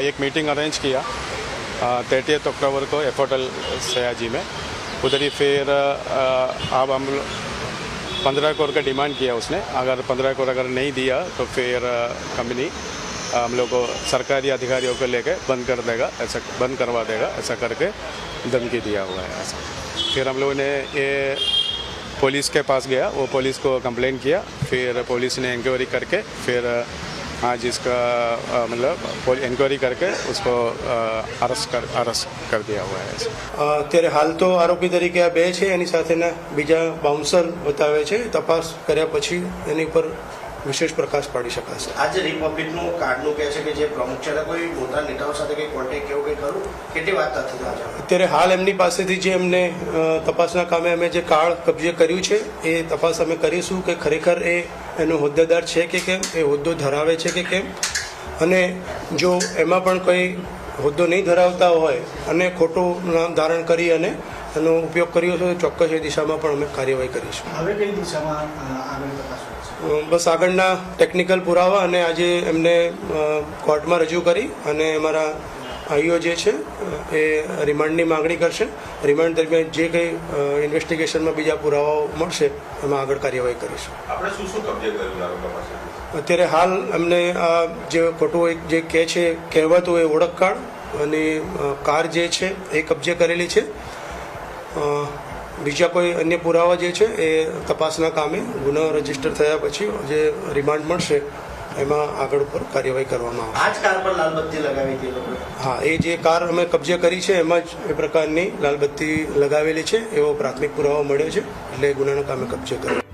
एक meeting arrange किया। Thirty October को एफ़ होटल सयाजी में। उधर ही फिर अब हम पंद्रह करोड़ का डिमांड किया उसने। अगर पंद्रह करोड़ अगर नहीं दिया तो फिर कंपनी हम लोग को सरकारी अधिकारियों को लेके बंद कर देगा, ऐसा, बंद करवा देगा, ऐसा करके धमकी दिया हुआ है, ऐसा। फिर हम लोगों ने ये पुलिस के पास गया, वो पुलिस को कंप्लेन किया। फिर पुलिस ने इंक्वायरी करके फिर अ, आज इसका अ, मतलब इंक्वायरी करके उसको अरेस्ट कर अरेस्ट कर दिया हुआ है ऐसा અ, અત્યારે હાલ તો આરોપી તરીકે આ બે છે એની સાથેના બીજા બાઉન્સર બતાવે છે તપાસ કર્યા પછી એની પર વિશેષ પ્રકાશ પાડી શકાશે. આજે રિપબ્લિકનું કાર્ડનું કહે છે કે જે પ્રમુખ છે કોઈ મોટા નેતાઓ સાથે કંઈ કોન્ટેક્ટ કેવું કંઈ કરું કેટલી વાત થતી અત્યારે હાલ એમની પાસેથી જે એમને તપાસના કામે અમે જે કાર્ડ કબજે કર્યું છે એ તપાસ અમે કરીશું કે ખરેખર એ એનો હોદ્દેદાર છે કે કેમ એ હોદ્દો ધરાવે છે કે કેમ? અને જો એમાં પણ કોઈ હોદ્દો નહીં ધરાવતા હોય અને ખોટું નામ ધારણ કરી અને એનો ઉપયોગ કર્યો છે તો ચોક્કસ એ દિશામાં પણ અમે કાર્યવાહી કરીશું. હવે કઈ દિશામાં આગળ બસ આગળના ટેકનિકલ પુરાવા અને આજે એમને કોર્ટમાં રજૂ કરી અને અમારા આઈઓ જે છે એ રિમાન્ડની માગણી કરશે. રિમાન્ડ દરમિયાન જે કંઈ ઇન્વેસ્ટિગેશનમાં બીજા પુરાવાઓ મળશે એમાં આગળ કાર્યવાહી કરીશું. આપણે શું શું કબજે કર્યું અત્યારે હાલ અમને આ જે ખોટું એક જે કહે છે કહેવાતું એ ઓળખ કાર્ડ અને કાર જે છે એ કબજે કરેલી છે. બીજા કોઈ અન્ય પુરાવા જે છે એ તપાસના કામે ગુનો રજિસ્ટર થયા પછી જે રિમાન્ડ મળશે એમાં આગળ ઉપર કાર્યવાહી કરવામાં આવશે. કાર પર લાલબત્તી લગાવી હતી હા એ જે કાર અમે કબજે કરી છે એમાં જ એ પ્રકારની લાલબત્તી લગાવેલી છે એવો પ્રાથમિક પુરાવો મળ્યો છે એટલે ગુનાના કામે કબજે કર્યો.